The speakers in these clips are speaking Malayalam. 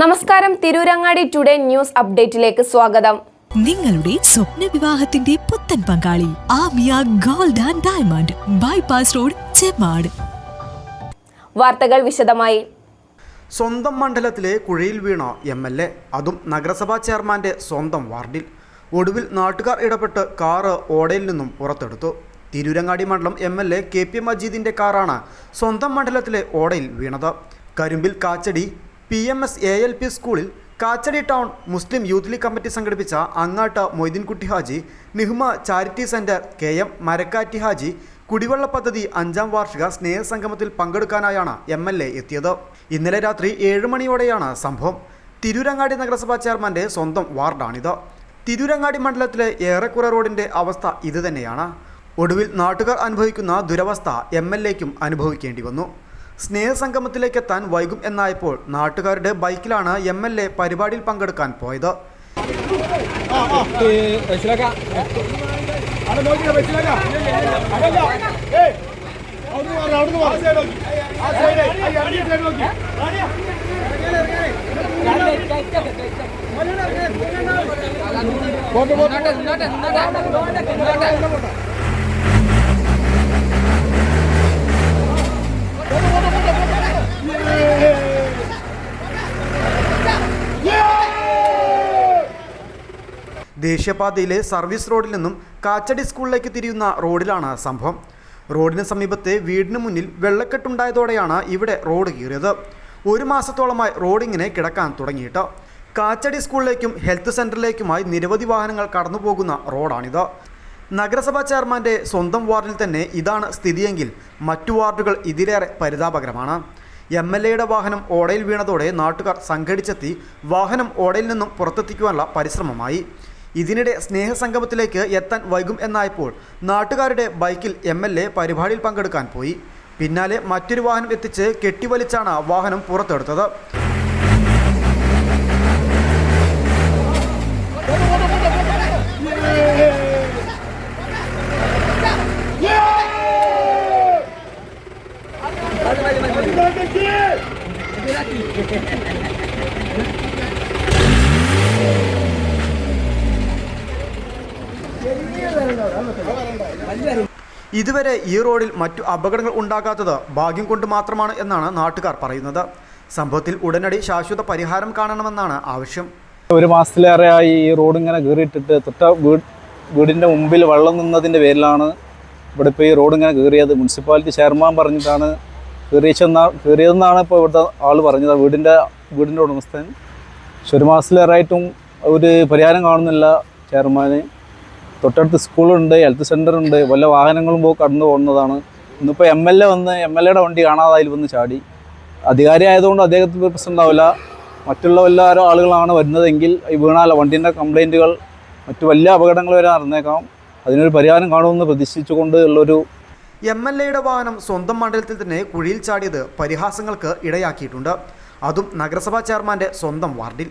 നമസ്കാരം. തിരൂരങ്ങാടി ടുഡേ ന്യൂസ് അപ്ഡേറ്റിലേക്ക് സ്വാഗതം. നിങ്ങളുടെ സ്വപ്ന വിവാഹത്തിന്റെ പുത്തൻ പങ്കാളി Amiya gold and diamond bypass road Chemmad വാർത്തകൾ വിശദമായി. സ്വന്തം മണ്ഡലത്തിലെ കുഴയിൽ വീണ എം എൽ എ അതും നഗരസഭാ ചെയർമാന്റെ സ്വന്തം വാർഡിൽ. ഒടുവിൽ നാട്ടുകാർ ഇടപെട്ട് കാറ് ഓടയിൽ നിന്നും പുറത്തെടുത്തു. തിരൂരങ്ങാടി മണ്ഡലം M L A K P മജീദിന്റെ കാറാണ് സ്വന്തം മണ്ഡലത്തിലെ ഓടയിൽ വീണത്. കരിമ്പിൽ Kachadi P M S A L P സ്കൂളിൽ Kachadi town Muslim youth league committee സംഘടിപ്പിച്ച അങ്ങാട്ട Moideenkutty Haji Nihma charity centre K M മരക്കാറ്റി Haji കുടിവെള്ള പദ്ധതി അഞ്ചാം വാർഷിക സ്നേഹസംഗമത്തിൽ പങ്കെടുക്കാനായാണ് എം എൽ എ എത്തിയത്. ഇന്നലെ രാത്രി ഏഴ് മണിയോടെയാണ് സംഭവം. തിരൂരങ്ങാടി നഗരസഭാ ചെയർമാന്റെ സ്വന്തം വാർഡാണിത്. തിരൂരങ്ങാടി മണ്ഡലത്തിലെ ഏറെക്കുറെ റോഡിന്റെ അവസ്ഥ ഇതുതന്നെയാണ്. ഒടുവിൽ നാട്ടുകാർ അനുഭവിക്കുന്ന ദുരവസ്ഥ എം എൽ എക്കും അനുഭവിക്കേണ്ടി വന്നു. സ്നേഹസംഗമത്തിലേക്ക് എത്താൻ വൈകും എന്നായപ്പോൾ നാട്ടുകാരുടെ ബൈക്കിലാണ് എം എൽ എ പരിപാടിയിൽ പങ്കെടുക്കാൻ പോയത് ദേശീയപാതയിലെ സർവീസ് റോഡിൽ നിന്നും കാച്ചടി സ്കൂളിലേക്ക് തിരിയുന്ന റോഡിലാണ് സംഭവം. റോഡിന് സമീപത്തെ വീടിന് മുന്നിൽ വെള്ളക്കെട്ടുണ്ടായതോടെയാണ് ഇവിടെ റോഡ് കീറിയത്. ഒരു മാസത്തോളമായി റോഡിങ്ങനെ കിടക്കാൻ തുടങ്ങിയിട്ട്. കാച്ചടി സ്കൂളിലേക്കും ഹെൽത്ത് സെന്ററിലേക്കുമായി നിരവധി വാഹനങ്ങൾ കടന്നു പോകുന്ന റോഡാണിത്. നഗരസഭാ ചെയർമാന്റെ സ്വന്തം വാർഡിൽ തന്നെ ഇതാണ് സ്ഥിതിയെങ്കിൽ മറ്റു വാർഡുകൾ ഇതിലേറെ പരിതാപകരമാണ്. എം എൽ എയുടെ വാഹനം ഓടയിൽ വീണതോടെ നാട്ടുകാർ സംഘടിച്ചെത്തി വാഹനം ഓടയിൽ നിന്നും പുറത്തെത്തിക്കുവാനുള്ള പരിശ്രമമായി. ഇതിനിടെ സ്നേഹസംഗമത്തിലേക്ക് എത്താൻ വൈകും എന്നായപ്പോൾ നാട്ടുകാരുടെ ബൈക്കിൽ എം എൽ എ പരിപാടിയിൽ പങ്കെടുക്കാൻ പോയി. പിന്നാലെ മറ്റൊരു വാഹനം എത്തിച്ച് കെട്ടിവലിച്ചാണ് വാഹനം പുറത്തെടുത്തത്. ഇതുവരെ ഈ റോഡിൽ മറ്റു അപകടങ്ങൾ ഉണ്ടാകാത്തത് ഭാഗ്യം കൊണ്ട് മാത്രമാണ് എന്നാണ് നാട്ടുകാർ പറയുന്നത്. സംഭവത്തിൽ ഉടനടി ശാശ്വത പരിഹാരം കാണണമെന്നാണ് ആവശ്യം. ഒരു മാസത്തിലേറെയായി ഈ റോഡ് ഇങ്ങനെ കീറിയിട്ടിട്ട് തൊട്ട വീട് വീടിന്റെ മുമ്പിൽ വെള്ളം നിന്നതിന്റെ പേരിലാണ് ഇവിടെ ഇപ്പോൾ ഈ റോഡ് ഇങ്ങനെ കീറിയത്. മുനിസിപ്പാലിറ്റി ചെയർമാൻ പറഞ്ഞിട്ടാണ് കീറിയെന്നാ കീറിയതെന്നാണ് ഇപ്പോൾ ഇവിടുത്തെ ആൾ പറഞ്ഞത്. വീടിന്റെ വീടിന്റെ ഉടമസ്ഥൻ പക്ഷെ ഒരു മാസത്തിലേറായിട്ടും ഒരു പരിഹാരം കാണുന്നില്ല. ചെയർമാന് തൊട്ടടുത്ത് സ്കൂളുണ്ട് ഹെൽത്ത് സെന്റർ ഉണ്ട് വല്ല വാഹനങ്ങളും പോയി കടന്നു പോകുന്നതാണ്. ഇന്നിപ്പോൾ എം എൽ എ വന്ന് എം എൽ എയുടെ വണ്ടി കാണാതായി വന്ന് ചാടി. അധികാരി ആയതുകൊണ്ട് അദ്ദേഹത്തിന് പ്രശ്നം ഉണ്ടാവില്ല. മറ്റുള്ള വല്ല ആളുകളാണ് വരുന്നതെങ്കിൽ ഈ വീണാല വണ്ടീന്റെ കംപ്ലൈന്റുകൾ മറ്റു വലിയ അപകടങ്ങൾ വരെ നടന്നേക്കാം. അതിനൊരു പരിഹാരം കാണുമെന്ന് പ്രതീക്ഷിച്ചുകൊണ്ട് ഉള്ളൊരു എം എൽ എയുടെ വാഹനം സ്വന്തം മണ്ഡലത്തിൽ തന്നെ കുഴിയിൽ ചാടിയത് പരിഹാസങ്ങൾക്ക് ഇടയാക്കിയിട്ടുണ്ട്. അതും നഗരസഭാ ചെയർമാന്റെ സ്വന്തം വാർഡിൽ.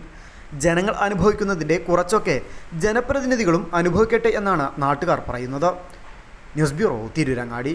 ജനങ്ങൾ അനുഭവിക്കുന്നതിന്റെ കുറച്ചൊക്കെ ജനപ്രതിനിധികളും അനുഭവിക്കട്ടെ എന്നാണ് നാട്ടുകാർ പറയുന്നത്. News bureau Tirurangadi.